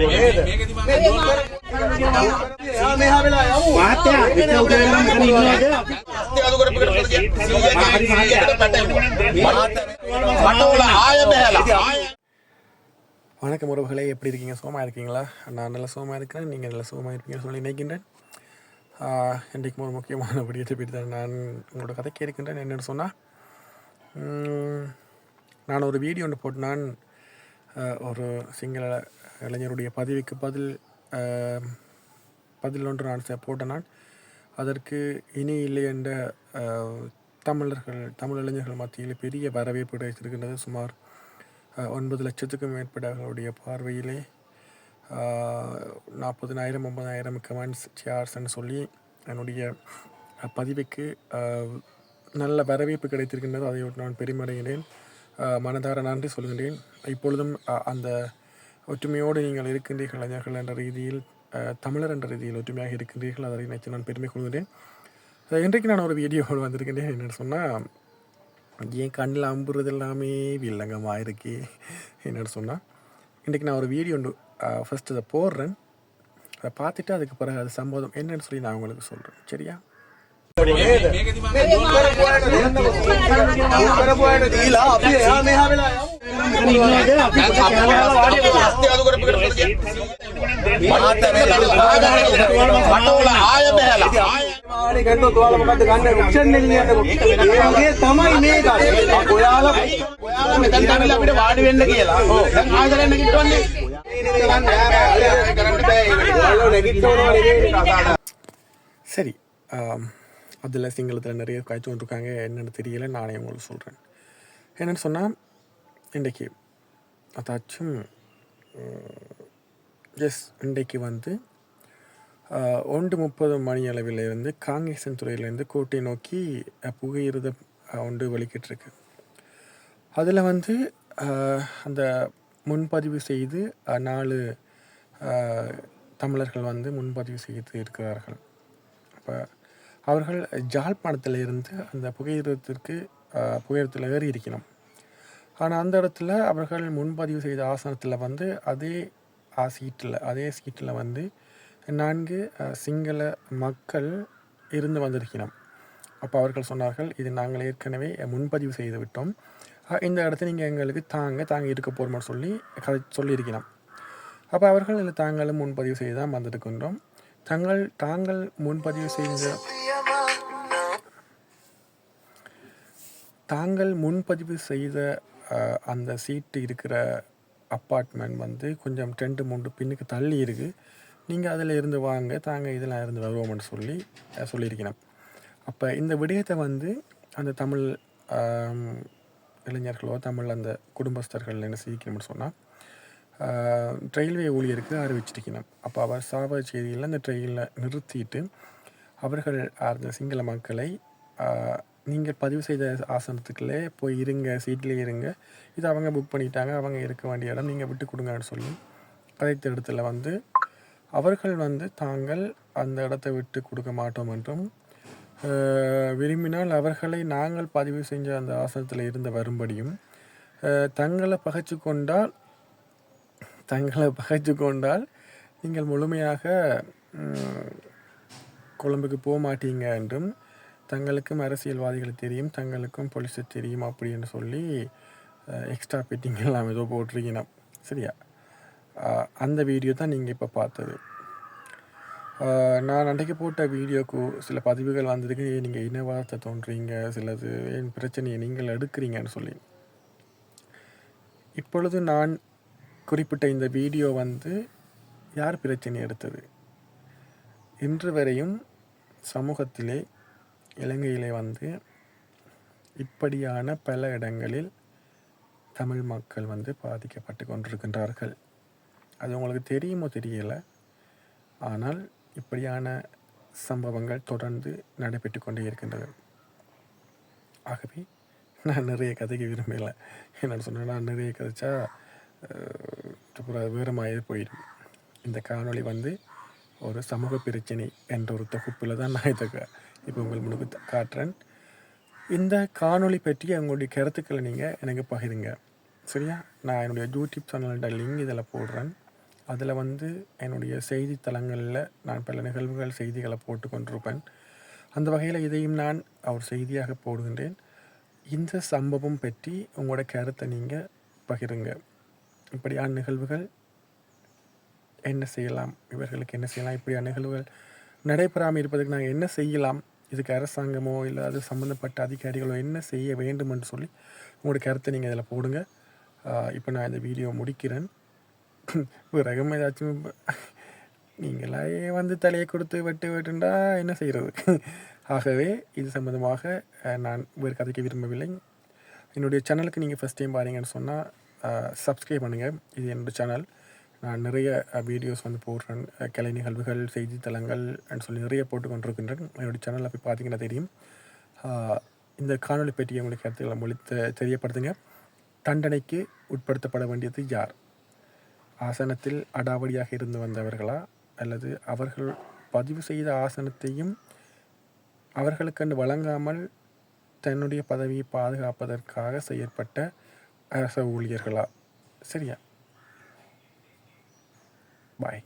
வணக்கம் உறவுகளே எப்படி இருக்கீங்க? சோமா இருக்கீங்களா? நான் நல்ல சோமா இருக்கிறேன். நீங்கள் நல்ல சோமா இருப்பீங்கன்னு சொல்லி நினைக்கின்றேன். இன்றைக்கு ஒரு முக்கியமான விடயத்தை பற்றி தான் நான் உங்களோட கதை கேட்கின்றேன் என்னென்னு சொன்னால் நான் ஒரு வீடியோ ஒன்று போட்டு நான் ஒரு சிங்கள இளைஞருடைய பதவிக்கு பதில் பதில் ஒன்று நான் செ- போட்ட நான். அதற்கு இனி இல்லை என்ற தமிழர்கள் தமிழ் இளைஞர்கள் மத்தியில் பெரிய வரவேற்பு கிடைத்திருக்கின்றது. சுமார் ஒன்பது லட்சத்துக்கும் மேற்பட்டவர்களுடைய பார்வையிலே நாற்பதினாயிரம் ஐம்பதாயிரம் கமெண்ட்ஸ் சேர்ஸ்ன்னு சொல்லி என்னுடைய பதிவுக்கு நல்ல வரவேற்பு கிடைத்திருக்கின்றது. அதை நான் பெருமடைகிறேன். மனதார நன்றி சொல்கின்றேன். இப்பொழுதும் அந்த ஒற்றுமையோடு நீங்கள் இருக்கின்றீர்கள் இளைஞர்கள் என்ற ரீதியில் தமிழர் என்ற ரீதியில் ஒற்றுமையாக இருக்கின்றீர்கள். அதை நினைத்து நான் பெருமை கொள்கிறேன் இன்றைக்கு நான் ஒரு வீடியோவில் வந்திருக்கின்றேன். என்னென்னு சொன்னால் ஏன் கண்ணில் அம்புறது எல்லாமே வில்லங்கமாக இருக்கே என்னென்னு சொன்னால் இன்றைக்கி நான் ஒரு வீடியோ ஒன்று ஃபஸ்ட்டு அதை போடுறேன். அதை பார்த்துட்டு அதுக்கு பிறகு அது சம்பவம் என்னென்னு சொல்லி நான் உங்களுக்கு சொல்கிறேன் சரியா? කරපු අයට දීලා අපි එහා මෙහා වෙලා තමයි මේක ඔයාලා ඔයාලා මෙතන තමයි අපිට වාඩි වෙන්න කියලා. දැන් ආයෙත් නැගිටවන්නේ. කරන්න බෑ. ඔයාලා නැගිටවනවා නෙවෙයි කතාව. සරි. அதில் சிங்களத்தில் நிறைய காய்ச்சி கொண்டிருக்காங்க. என்னென்னு தெரியல. நானே உங்களுக்கு சொல்கிறேன் என்னென்னு சொன்னால் இன்றைக்கி அதாச்சும் எஸ் இன்றைக்கு வந்து ஒன்று முப்பது மணி அளவில் வந்து காங்கேசன் துறையிலேருந்து கோட்டை நோக்கி அஹ், புகையிரத ஒன்று வலிக்கிட்டுருக்கு அதில் வந்து அந்த முன்பதிவு செய்து நாலு தமிழர்கள் வந்து முன்பதிவு செய்து இருக்கிறார்கள். அப்போ அவர்கள் ஜாழ்ப்பாணத்தில் இருந்து அந்த புகையிரத்திற்கு புகையிரத்தில் ஏறி இருக்கணும் ஆனால் அந்த இடத்துல அவர்கள் முன்பதிவு செய்த ஆசனத்தில் வந்து அதே சீட்டில் அதே சீட்டில் வந்து நான்கு சிங்கள மக்கள் இருந்து வந்திருக்கணும். அப்போ அவர்கள் சொன்னார்கள் இது நாங்கள் ஏற்கனவே முன்பதிவு செய்து விட்டோம். இந்த இடத்த நீங்கள் எங்களுக்கு தாங்க தாங்க இருக்க போகிறோம்னு சொல்லி கதை சொல்லியிருக்கணும். அப்போ அவர்கள் இல்லை தாங்களும் முன்பதிவு செய்து தான் வந்திருக்கின்றோம். தங்கள் தாங்கள் முன்பதிவு செய்த தாங்கள் முன்பதிவு செய்த அந்த சீட்டு இருக்கிற அப்பார்ட்மெண்ட் வந்து கொஞ்சம் டென்ட்டு மூண்டு பின்னுக்கு தள்ளி இருக்குது நீங்கள் அதில் இருந்து வாங்க தாங்கள் இதில் இருந்து வருவோம்னு சொல்லி அஹ், சொல்லியிருக்கணும் அப்போ இந்த விடயத்தை வந்து அந்த தமிழ் இளைஞர்களோ தமிழ் அந்த குடும்பஸ்தர்கள் என்ன செய்யணும்னு சொன்னால் ரயில்வே ஊழியருக்கு அறிவிச்சிருக்கணும் அப்போ அவர் சாவ செய்தியில் அந்த ட்ரெயினில் நிறுத்திட்டு அவர்கள் அந்த சிங்கள மக்களை நீங்கள் பதிவு செய்த ஆசனத்துக்குள்ளே போய் இருங்க சீட்லேயே இருங்க. இது அவங்க புக் பண்ணிட்டாங்க அவங்க இருக்க வேண்டிய இடம் நீங்கள் விட்டு கொடுங்கன்னு சொல்லி கதைத்த இடத்துல வந்து அவர்கள் வந்து தாங்கள் அந்த இடத்தை விட்டு கொடுக்க மாட்டோம் என்றும் விரும்பினால் அவர்களை நாங்கள் பதிவு செஞ்ச அந்த ஆசனத்தில் இருந்து வரும்படியும் தங்களை பகைச்சு கொண்டால் தங்களை பகைச்சு கொண்டால் நீங்கள் முழுமையாக கொழம்புக்கு கொழும்புக்கு போக மாட்டீங்க என்றும் தங்களுக்கும் அரசியல்வாதிகள் தெரியும் தங்களுக்கும் போலீஸு தெரியும் அப்படின்னு சொல்லி எக்ஸ்ட்ரா பெட்டிங் எல்லாம் ஏதோ போட்டிருக்கணும் சரியா? அந்த வீடியோ தான் நீங்கள் இப்போ பார்த்தது. நான் அன்றைக்கு போட்ட வீடியோக்கு சில பதிவுகள் வந்திருக்கு நீங்கள் இனவாதத்தை தோன்றீங்க சிலது என் பிரச்சனையை நீங்கள் எடுக்கிறீங்கன்னு சொல்லி. இப்பொழுது நான் குறிப்பிட்ட இந்த வீடியோ வந்து யார் பிரச்சனை எடுத்தது? இன்று வரையும் சமூகத்திலே இலங்கையிலே வந்து இப்படியான பல இடங்களில் தமிழ் மக்கள் வந்து பாதிக்கப்பட்டு கொண்டிருக்கின்றார்கள். அது உங்களுக்கு தெரியுமோ தெரியல. ஆனால் இப்படியான சம்பவங்கள் தொடர்ந்து நடைபெற்று கொண்டே இருக்கின்றது. ஆகவே நான் நிறைய கதைக்க விரும்பலை என்னென்னு சொன்னால் நான் நிறைய கதைச்சா அஹ், வேறு மாதிரி போயிடும். இந்த காணொளி வந்து ஒரு சமூக பிரச்சனை என்ற ஒரு தொகுப்பில் தான் நான் இதை இப்போ உங்கள் முன்னுக்கு காட்டுறேன். இந்த காணொளி பற்றி உங்களுடைய கருத்துக்களை நீங்கள் எனக்கு பகிருங்க. சரியா? நான் என்னுடைய யூடியூப் சேனலோட லிங்க் இதில் போடுறேன். அதில் வந்து என்னுடைய செய்தித்தலங்களில் நான் பல நிகழ்வுகள் செய்திகளை போட்டு கொண்டிருப்பேன். அந்த வகையில் இதையும் நான் அவர் செய்தியாக போடுகின்றேன். இந்த சம்பவம் பற்றி உங்களோட கருத்தை நீங்கள் பகிருங்க. இப்படியான நிகழ்வுகள் என்ன செய்யலாம்? இவர்களுக்கு என்ன செய்யலாம்? இப்படியான நிகழ்வுகள் நடைபெறாமல் இருப்பதற்கு நாங்கள் என்ன செய்யலாம்? இதுக்கு அரசாங்கமோ இல்லை அது சம்மந்தப்பட்ட அதிகாரிகளோ என்ன செய்ய வேண்டும் என்று சொல்லி உங்களுடைய கருத்தை நீங்கள் இதில் போடுங்க. இப்போ நான் இந்த வீடியோ முடிக்கிறேன். பிறகும் ஏதாச்சும் நீங்களே வந்து தலையை கொடுத்து வெட்டு வெட்டுண்டா என்ன செய்கிறது ஆகவே இது சம்மந்தமாக நான் வேறு கதைக்க விரும்பவில்லை. என்னுடைய சேனலுக்கு நீங்கள் ஃபஸ்ட் டைம் பாருங்கன்னு சொன்னால் சப்ஸ்கிரைப் பண்ணுங்கள் இது என்னோடய சேனல் நான் நிறைய வீடியோஸ் வந்து போடுறேன். கலை நிகழ்வுகள் செய்தித்தலங்கள் சொல்லி நிறைய போட்டு கொண்டிருக்கின்றேன். என்னுடைய சேனலில் போய் பார்த்தீங்கன்னா தெரியும். இந்த காணொலி பற்றி உங்களுக்கு கருத்துக்களை மொழி தெ- தெரியப்படுத்துங்க. தண்டனைக்கு உட்படுத்தப்பட வேண்டியது யார்? ஆசனத்தில் அடாவடியாக இருந்து வந்தவர்களா? அல்லது அவர்கள் பதிவு செய்த ஆசனத்தையும் அவர்களுக்கென்று வழங்காமல் தன்னுடைய பதவியை பாதுகாப்பதற்காக செயற்பட்ட அரச ஊழியர்களா? சரியா? பாய்